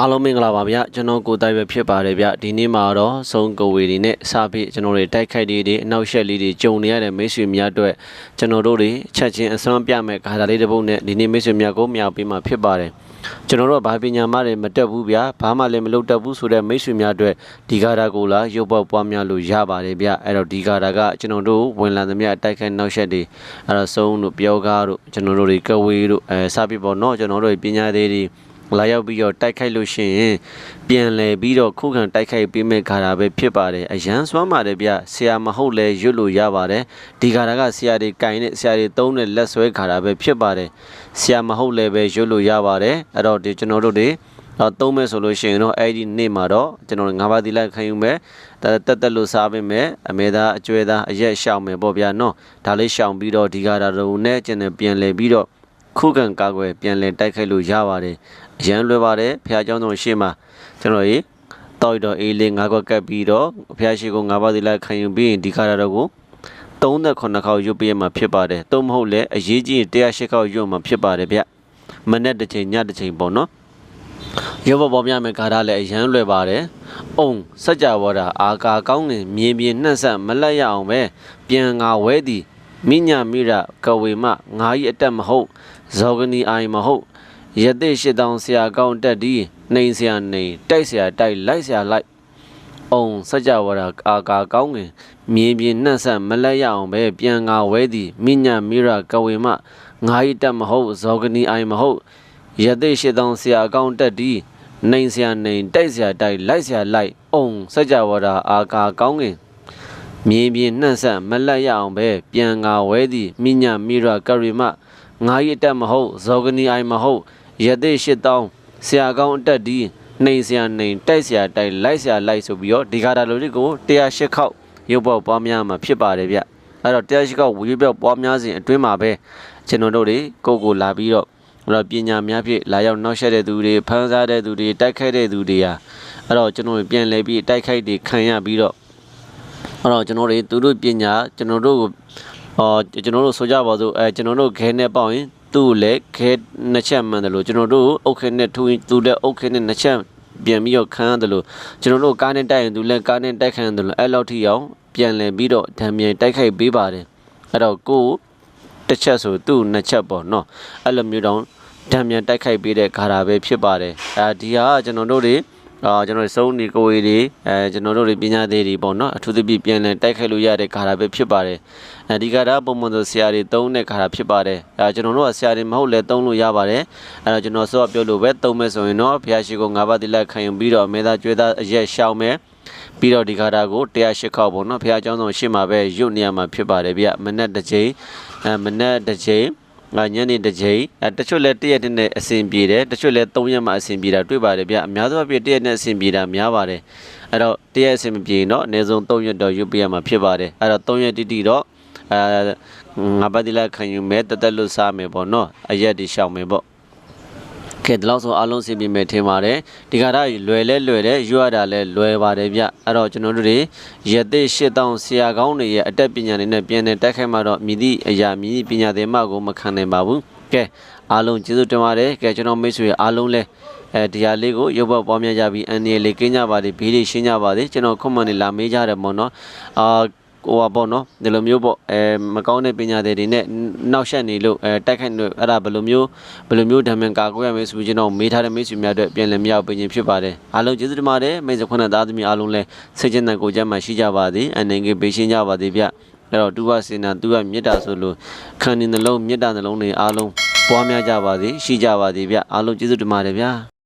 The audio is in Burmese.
အားလုံးမင်္ဂလာပါဗျကျွန်တော်ကိုတိုက်ပဲဖြစ်ပါတယ်ဗျဒီနေ့မှာတော့ဆုံးကိုဝေတွေနဲ့စပြီးကျွန်တော်တွေတိုက်ခိုက်တွေတွေအနောက်ရှက်လေးတွေကြုံနေရတဲ့မိတ်ဆွေများအတွက်ကျွန်တော်တို့တွေချက်ချင်းအစွမ်းပြမဲ့ဂါထာလေးတစ်ပုဒ်နဲ့ဒီနေ့မိတ်ဆွေများကိုမြောက်ပေးမှာဖြစ်ပါတယ်ကျွန်တော်တို့ကဘာပညာမှလည်းမတက်ဘူးဗျဘာမှလည်းမလုပ်တတ်ဘူးဆိုတဲ့မိတ်ဆွေများအတွက်ဒီဂါထာကိုလာရုပ်ပေါက်ပွားများလို့ရပါတယ်ဗျအဲ့တော့ဒီဂါထာကကျွန်တော်တို့ဝင်လာသမျှတိုက်ခိုက်နောက်ရှက်တွေအဲ့တော့ဆုံးတို့ပြောကားတို့ကျွန်တော်တို့တွေကဝေတို့အဲစပြီးပေါ့နော်ကျွန်တော်တို့ပညာသေးတွေ လာရောက်ပြီးတော့တိုက်ခိုက်လို့ရှိရင်ပြန်လဲပြီးတော့ခုခံတိုက်ခိုက်ပေးမဲ့ခါတာပဲဖြစ်ပါတယ်အရန်စွမ်းပါတယ်ဗျဆရာမဟုတ်လဲရွတ်လို့ရပါတယ်ဒီခါတာကဆရာတွေကင်နဲ့ဆရာတွေသုံးတဲ့လက်ဆွဲခါတာပဲဖြစ်ပါတယ်ဆရာမဟုတ်လဲပဲရွတ်လို့ရပါတယ်အဲ့တော့ဒီကျွန်တော်တို့တွေတော့သုံးမဲ့ဆိုလို့ရှိရင်တော့အဲ့ဒီနေ့မှာတော့ကျွန်တော်ငါးပါးသီလခံယူမယ်တက်တက်တက်လို့စားပေးမယ်အမေသားအကျွဲသားအရက်ရှောင်မယ်ပေါ့ဗျာနော်ဒါလေးရှောင်ပြီးတော့ဒီကရာတုံနဲ့ကျန်တဲ့ပြန်လဲပြီးတော့ ခုခံကာကွယ်ပြန်လဲတိုက်ခိုက်လို့ရပါတယ်အရန်လွယ်ပါတယ်ဖះเจ้าတော်ရှေ့မှာကျွန်တော်ရေတောက်တော့အေးလေးငါးခွက်ကပ်ပြီးတော့ဖះရှိကိုငါးပါးသီလခံယူပြီးရင်ဒီကရာတော့ကို38ခေါက်ရွတ်ပြရမှာဖြစ်ပါတယ်။သို့မဟုတ်လည်းအရေးကြီး108ခေါက်ရွတ်မှာဖြစ်ပါတယ်ဗျ။မနေ့တစ်ချိန်ညတစ်ချိန်ပေါ့နော်။ရုပ်ပေါ်ပေါ်ပြမယ်ဂါထာလည်းအရန်လွယ်ပါတယ်။အုံစัจ java ဓာအာကာကောင်းနေမြင်မြင်နှက်ဆက်မလက်ရအောင်ပဲပြန်ငါဝဲသည်မိညာမိရကဝေမငါဤအတက်မဟုတ် ဇောဂနီအိုင်မဟုတ်ယသိရှိတောင်ဆရာကောင်းတက်ဒီနှိမ်ဆရာနှိမ်တိုက်ဆရာတိုက်လိုက်ဆရာလိုက်အုံစัจ java ဓာအာကာကောင်းငင်မြင်မြင်နှက်ဆက်မလက်ရအောင်ပဲပြန်ငါဝဲသည်မိညာမိရကဝေမငါဤတက်မဟုတ်ဇောဂနီအိုင်မဟုတ်ရသေးရှိသောဆရာအကောင်းတက်ဒီနိုင်ဆရာနိုင်တိုက်ဆရာတိုက်လိုက်ဆရာလိုက်အုံစัจ java ဓာအာကာကောင်းငင်မြင်းပြင်းနှံ့ဆက်မလက်ရအောင်ပဲပြန်ငါဝဲသည်မိညာမိရကရိမ ငါ၏အတက်မဟုတ်ဇောဂနီအိုင်မဟုတ်ရသေးရှိသောဆရာကောင်းအတက်ဒီနိုင်ဆရာနိုင်တိုက်ဆရာတိုက်လိုက်ဆရာလိုက်ဆိုပြီးတော့ဒီဂါတာလိုလေးကို108ခေါက်ရုပ်ပေါ်ပွားများမှာဖြစ်ပါတယ်ဗျအဲ့တော့108ခေါက်ဝေပြောက်ပွားများစဉ်အတွင်းမှာပဲကျွန်တော်တို့တွေကိုကိုလာပြီးတော့အဲ့တော့ပညာများဖြင့်လာရောက်နောက်ဆက်တဲ့သူတွေဖန်ဆားတဲ့သူတွေတိုက်ခိုက်တဲ့သူတွေဟာအဲ့တော့ကျွန်တော်တို့ပြန်လဲပြီးတိုက်ခိုက်တွေခံရပြီးတော့အဲ့တော့ကျွန်တော်တို့သူတို့ပညာကျွန်တော်တို့ကို အော်ကျွန်တော်တို့ဆိုကြပါစို့အဲကျွန်တော်တို့ခဲနဲ့ပေါက်ရင်သူ့ကိုလည်းခဲနှစ်ချက်မှန်တယ်လို့ကျွန်တော်တို့အုတ်ခဲနဲ့ထူရင်သူလည်းအုတ်ခဲနဲ့နှစ်ချက်ပြန်ပြီးတော့ခံရတယ်လို့ကျွန်တော်တို့ကားနဲ့တိုက်ရင်သူလည်းကားနဲ့တိုက်ခံရတယ်လို့အဲ့လောက်ထိအောင်ပြန်လဲပြီးတော့ဓာမြန်တိုက်ခိုက်ပေးပါတယ်အဲ့တော့ကိုယ်တစ်ချက်ဆိုသူ့နှစ်ချက်ပေါ့နော်အဲ့လိုမျိုးတောင်ဓာတ်မြန်တိုက်ခိုက်ပေးတဲ့ခါတာပဲဖြစ်ပါတယ်အဲဒီဟာကကျွန်တော်တို့တွေ အာကျွန်တော်တို့စုံနေကိုယ်တွေအဲကျွန်တော်တို့တွေပညာသေးတွေပေါ့နော်အထူးသဖြင့်ပြန်လည်တိုက်ခိုက်လို့ရတဲ့ခါတာပဲဖြစ်ပါတယ်အဲဒီခါတာပုံမှန်ဆိုဆရာတွေသုံးတဲ့ခါတာဖြစ်ပါတယ်အဲကျွန်တော်တို့ကဆရာတွေမဟုတ်လဲသုံးလို့ရပါတယ်အဲတော့ကျွန်တော်စောပြောလို့ပဲသုံးမယ်ဆိုရင်တော့ဘုရားရှိခိုး၅ပါးတိလက်ခံယူပြီးတော့မေသာကျွေးသားအရက်ရှောင်းမယ်ပြီးတော့ဒီခါတာကို108ခေါက်ပေါ့နော်ဘုရားကျောင်းဆောင်ရှေ့မှာပဲရုတ်နေရမှာဖြစ်ပါတယ်ဗျမနေ့တစ်ချိန်အဲမနေ့တစ်ချိန်ငါ ညနေတစ်ချိန်အဲတချို့လဲတရက်နဲ့အဆင်ပြေတယ်တချို့လဲ3ရက်မှအဆင်ပြေတာတွေ့ပါတယ်ဗျအများသောအားဖြင့်တရက်နဲ့အဆင်ပြေတာများပါတယ်အဲ့တော့တရက်အဆင်မပြေရင်တော့အနည်းဆုံး3ရက်တော့ရုပ်ပြရမှာဖြစ်ပါတယ်အဲ့တော့3ရက်တိတိတော့အဲငါပတ်တိလာခံယူမဲ့တသက်လို့စားမယ်ပေါ့နော်အရက်ဒီရှောင်မယ်ပေါ့ ကဲဒီလောက်ဆိုအားလုံးစီပြီးမယ်ထင်ပါတယ်ဒီကရလွယ်လဲလွယ်တယ်ရွရတာလဲလွယ်ပါတယ်ဗျအဲ့တော့ကျွန်တော်တို့တွေရသေးရှစ်တောင်းဆရာကောင်းတွေရဲ့အတက်ပညာတွေနဲ့ပြန်နေတက်ခိုက်မှတော့မြည်သည့်အရာမြည်သည့်ပညာသင်မှကိုမခံနိုင်ပါဘူးကဲအားလုံးကျေးဇူးတင်ပါတယ်ကဲကျွန်တော်မိတ်ဆွေအားလုံးလဲအဲဒီဟာလေးကိုရုပ်ဘပွားများကြပြီးအန်ဒီလေးကင်းကြပါသည်ဘေးလေးရှင်းကြပါသည်ကျွန်တော်ခွန်မန်နေလာမေးကြတယ်ပေါ့နော်အာ ဟိုပါပေါ့နော်ဒီလိုမျိုးပေါ့အဲမကောင်းတဲ့ပညာတွေတွေနဲ့နောက်ဆက်နေလို့အဲတိုက်ခိုက်လို့အဲ့ဒါဘယ်လိုမျိုးဘယ်လိုမျိုးဓာမန်ကာကွယ်ရမယ်ဆိုပြီးကျွန်တော်မေးထားတဲ့မိတ်ဆွေများအတွက်ပြန်လည်မြောက်ပေးခြင်းဖြစ်ပါတယ်အားလုံးကျေးဇူးတင်ပါတယ်မိတ်ဆွေခွန်းနဲ့သားသမီးအားလုံးလည်းစိတ်ကျဉ်တဲ့ကိုယ်ကျမ်းမှရှိကြပါသည်အနေငယ်ပေးရှင်းကြပါသည်ဗျအဲ့တော့တူဝစေနာတူဝမေတ္တာဆိုလို့ခံနေနှလုံးမေတ္တာနှလုံးတွေအားလုံးပွားများကြပါသည်ရှိကြပါသည်ဗျအားလုံးကျေးဇူးတင်ပါတယ်ဗျာ